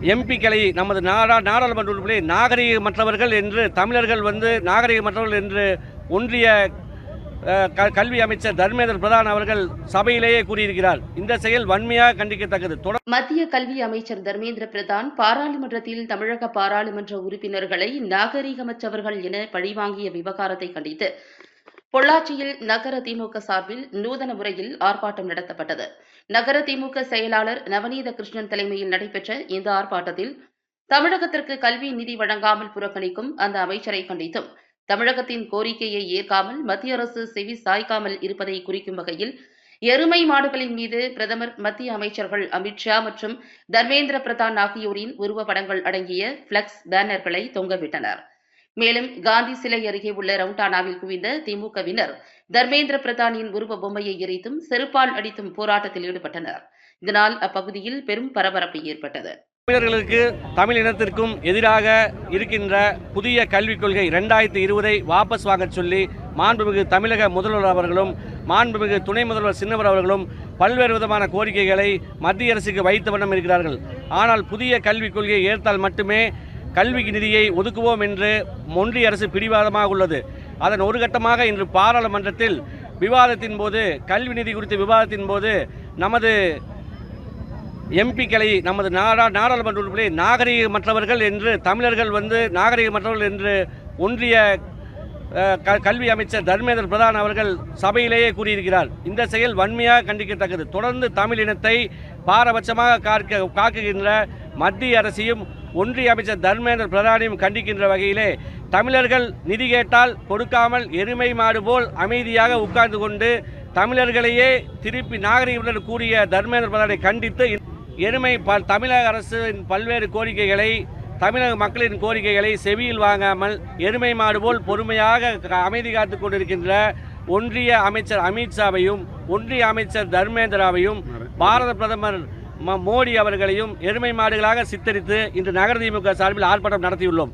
எம்பிக்களை நமது நாடா நாடாளுமன்ற உறுப்பினர்களை நாகரிகமற்றவர்கள் என்று தமிழர்கள் வந்து நாகரிகமற்றவர்கள் என்று ஒன்றிய அஹ், க- கல்வி அமைச்சர் தர்மேந்திர பிரதான் அவர்கள் சபையிலேயே கூறியிருக்கிறார். இந்த செயல் வன்மையாக கண்டிக்கத்தக்கது. மத்திய கல்வி அமைச்சர் தர்மேந்திர பிரதான் பாராளுமன்றத்தில் தமிழக பாராளுமன்ற உறுப்பினர்களை நாகரிகமற்றவர்கள் என பழிவாங்கிய விவகாரத்தை கண்டித்து பொள்ளாச்சியில் நகர திமுக சார்பில் நூதன முறையில் ஆர்ப்பாட்டம் நடத்தப்பட்டது. நகர திமுக செயலாளர் நவநீத கிருஷ்ணன் தலைமையில் நடைபெற்ற இந்த ஆர்ப்பாட்டத்தில் தமிழகத்திற்கு கல்வி நிதி வழங்காமல் புறக்கணிக்கும் அந்த அமைச்சரை கண்டித்தும் தமிழகத்தின் கோரிக்கையை ஏற்காமல் மத்திய அரசு செவி சாய்க்காமல் இருப்பதை குறிக்கும் வகையில் எருமை மாடுகளின் மீது பிரதமர் மத்திய அமைச்சர்கள் அமித்ஷா மற்றும் தர்மேந்திர பிரதான் ஆகியோரின் உருவப்படங்கள் அடங்கிய பிளக்ஸ் பேனர்களை தொங்கவிட்டனர். மேலும் காந்தி சிலை அருகே உள்ள ரவுண்டானாவில் குவிந்த திமுகவினர் தர்மேந்திர பிரதானின் உருவ பொம்மையை எரித்தும் செருப்பால் அடித்தும் போராட்டத்தில் ஈடுபட்டனர். இதனால் அப்பகுதியில் பெரும் பரபரப்பு ஏற்பட்டது. தமிழர்களுக்கு தமிழ் இனத்திற்கும் எதிராக இருக்கின்ற புதிய கல்விக் கொள்கை ரெண்டாயிரத்தி இருபதை வாபஸ் வாங்கச் சொல்லி மாண்புமிகு தமிழக முதல்வர் அவர்களும் மாண்புமிகு துணை முதல்வர் சின்னவர் அவர்களும் பல்வேறு விதமான கோரிக்கைகளை மத்திய அரசுக்கு வைத்த வண்ணம் இருக்கிறார்கள். ஆனால் புதிய கல்விக் கொள்கையை ஏற்றால் மட்டுமே கல்வி நிதியை ஒதுக்குவோம் என்று ஒன்றிய அரசு பிடிவாதமாக உள்ளது. அதன் ஒரு கட்டமாக இன்று பாராளுமன்றத்தில் விவாதத்தின் போது கல்வி நிதி குறித்த விவாதத்தின் போது நமது எம்பிக்களை நமது நாடா நாடாளுமன்ற உறுப்பினர்களை நாகரிகமற்றவர்கள் என்று தமிழர்கள் வந்து நாகரிகமற்றவர்கள் என்று ஒன்றிய க- கல்வி அமைச்சர் தர்மேந்திர பிரதான் அவர்கள் சபையிலேயே கூறியிருக்கிறார். இந்த செயல் வன்மையாக கண்டிக்கத்தக்கது. தொடர்ந்து தமிழ் இனத்தை பாரபட்சமாக காக்க காக்குகின்ற மத்திய அரசையும் ஒன்றிய அமைச்சர் தர்மேந்திர பிரதானையும் கண்டிக்கின்ற வகையிலே தமிழர்கள் நிதி கேட்டால் கொடுக்காமல் எருமை மாடு போல் அமைதியாக உட்கார்ந்து கொண்டு தமிழர்களையே திருப்பி நாகரிகம் கூறிய தர்மேந்திர பிரதானை கண்டித்து எருமை ப தமிழக அரசின் பல்வேறு கோரிக்கைகளை தமிழக மக்களின் கோரிக்கைகளை செவியில் வாங்காமல் எருமை மாடு போல் பொறுமையாக அமைதி காத்துக் கொண்டிருக்கின்ற ஒன்றிய அமைச்சர் அமித்ஷாவையும் ஒன்றிய அமைச்சர் தர்மேந்திராவையும் பாரத பிரதமர் மோடி அவர்களையும் எருமை மாடுகளாக சித்தரித்து இன்று நகர திமுக சார்பில் ஆர்ப்பாட்டம் நடத்தியுள்ளோம்.